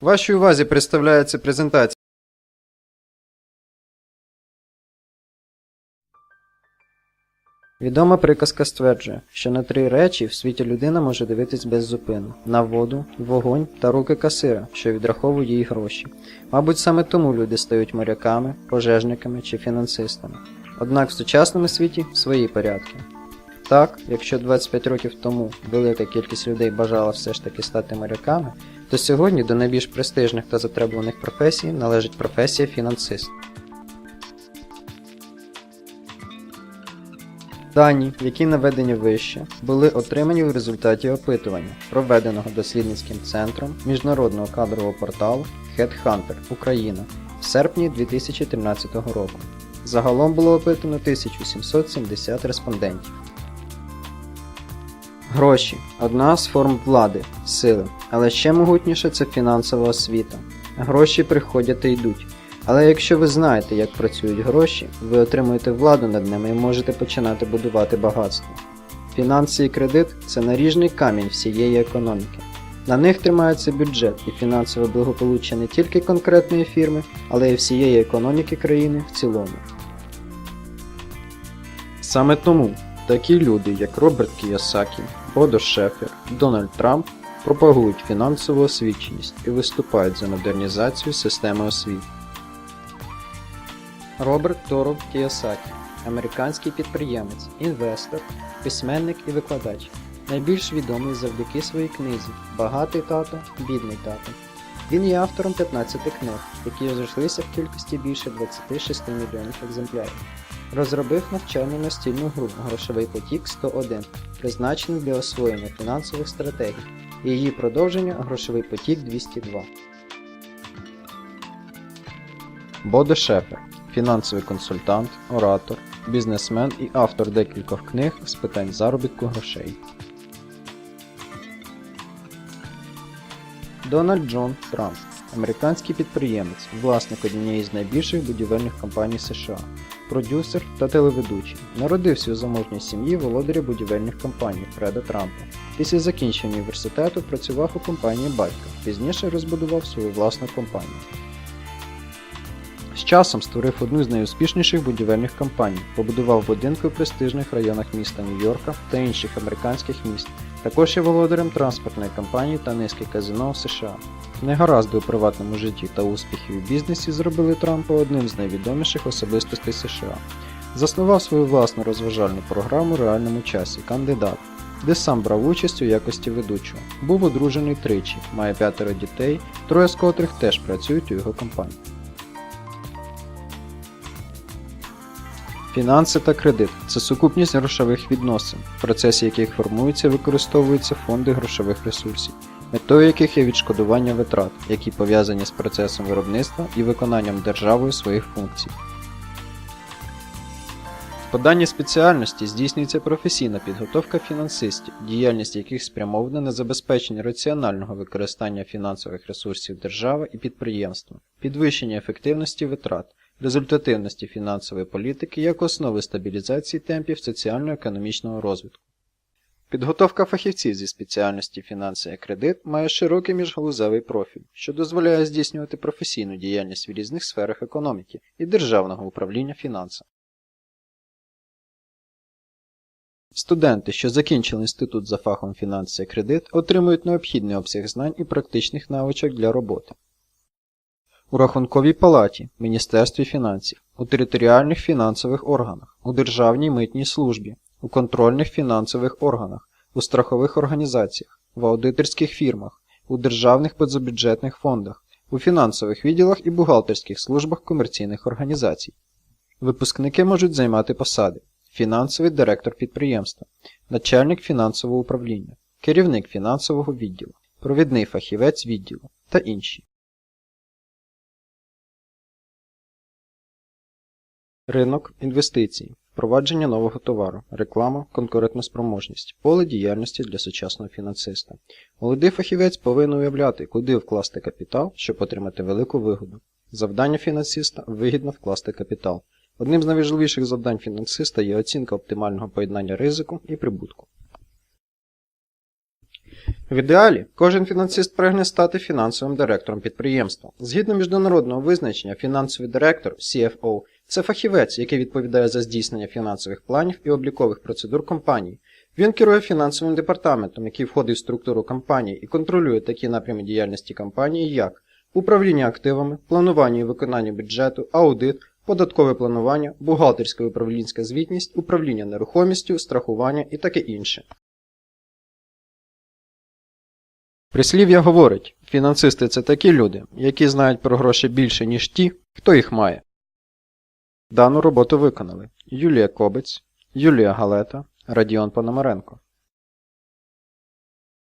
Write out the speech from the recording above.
Вашій увазі представляється презентація. Відома приказка стверджує, що на три речі в світі людина може дивитись без зупину: на воду, вогонь та руки касира, що відраховує їй гроші. Мабуть, саме тому люди стають моряками, пожежниками чи фінансистами. Однак в сучасному світі свої порядки. Так, якщо 25 років тому велика кількість людей бажала все ж таки стати моряками, то сьогодні до найбільш престижних та затребуваних професій належить професія фінансист. Дані, які наведені вище, були отримані в результаті опитування, проведеного дослідницьким центром міжнародного кадрового порталу HeadHunter Україна в серпні 2013 року. Загалом було опитано 1770 респондентів. Гроші одна з форм влади, сили, але ще могутніше це фінансова освіта. Гроші приходять і йдуть. Але якщо ви знаєте, як працюють гроші, ви отримуєте владу над ними і можете починати будувати багатство. Фінанси і кредит це наріжний камінь всієї економіки. На них тримається бюджет і фінансове благополуччя не тільки конкретної фірми, але й всієї економіки країни в цілому. Саме тому такі люди, як Роберт Кіосакі, Бодо Шефер, Дональд Трамп, пропагують фінансову освіченість і виступають за модернізацію системи освіти. Роберт Торо Кіосакі американський підприємець, інвестор, письменник і викладач. Найбільш відомий завдяки своїй книзі Багатий тато, бідний тато. Він є автором 15 книг, які розійшлися в кількості більше 26 мільйонів екземплярів. Розробив навчальну настільну гру Грошовий потік 101, призначену для освоєння фінансових стратегій, її продовження Грошовий потік 202. Бодо Шефер фінансовий консультант, оратор, бізнесмен і автор декількох книг з питань заробітку грошей. Дональд Джон Трамп американський підприємець, власник однієї з найбільших будівельних компаній США, продюсер та телеведучий. Народився у заможній сім'ї володаря будівельних компаній Фреда Трампа. Після закінчення університету працював у компанії батька, пізніше розбудував свою власну компанію. З часом створив одну з найуспішніших будівельних компаній, побудував будинки у престижних районах міста Нью-Йорка та інших американських міст. Також є володарем транспортної компанії та низки казино в США. Негаразди у приватному житті та успіхи у бізнесі зробили Трампа одним з найвідоміших особистостей США. Заснував свою власну розважальну програму в реальному часі Кандидат, де сам брав участь у якості ведучого. Був одружений тричі, має п'ятеро дітей, троє з котрих теж працюють у його компанії. Фінанси та кредит це сукупність грошових відносин, в процесі яких формуються і використовуються фонди грошових ресурсів, метою яких є відшкодування витрат, які пов'язані з процесом виробництва і виконанням державою своїх функцій. По даній спеціальності здійснюється професійна підготовка фінансистів, діяльність яких спрямована на забезпечення раціонального використання фінансових ресурсів держави і підприємства, підвищення ефективності витрат, результативності фінансової політики як основи стабілізації темпів соціально-економічного розвитку. Підготовка фахівців зі спеціальності фінанси і кредит має широкий міжгалузевий профіль, що дозволяє здійснювати професійну діяльність в різних сферах економіки і державного управління фінансами. Студенти, що закінчили інститут за фахом фінанси і кредит, отримують необхідний обсяг знань і практичних навичок для роботи. У Рахунковій палаті, Міністерстві фінансів, у територіальних фінансових органах, у Державній митній службі, у контрольних фінансових органах, у страхових організаціях, в аудиторських фірмах, у державних позабюджетних фондах, у фінансових відділах і бухгалтерських службах комерційних організацій. Випускники можуть займати посади: фінансовий директор підприємства, начальник фінансового управління, керівник фінансового відділу, провідний фахівець відділу та інші. Ринок, інвестиції, впровадження нового товару, реклама, конкурентоспроможність, поле діяльності для сучасного фінансиста. Молодий фахівець повинен уявляти, куди вкласти капітал, щоб отримати велику вигоду. Завдання фінансиста вигідно вкласти капітал. Одним з найважливіших завдань фінансиста є оцінка оптимального поєднання ризику і прибутку. В ідеалі кожен фінансист прагне стати фінансовим директором підприємства. Згідно міжнародного визначення, фінансовий директор CFO це фахівець, який відповідає за здійснення фінансових планів і облікових процедур компанії. Він керує фінансовим департаментом, який входить в структуру компанії і контролює такі напрями діяльності компанії, як управління активами, планування і виконання бюджету, аудит, податкове планування, бухгалтерська і управлінська звітність, управління нерухомістю, страхування і таке інше. Прислів'я говорить, фінансисти це такі люди, які знають про гроші більше, ніж ті, хто їх має. Дану роботу виконали Юлія Кобець, Юлія Галета, Радіон Пономаренко.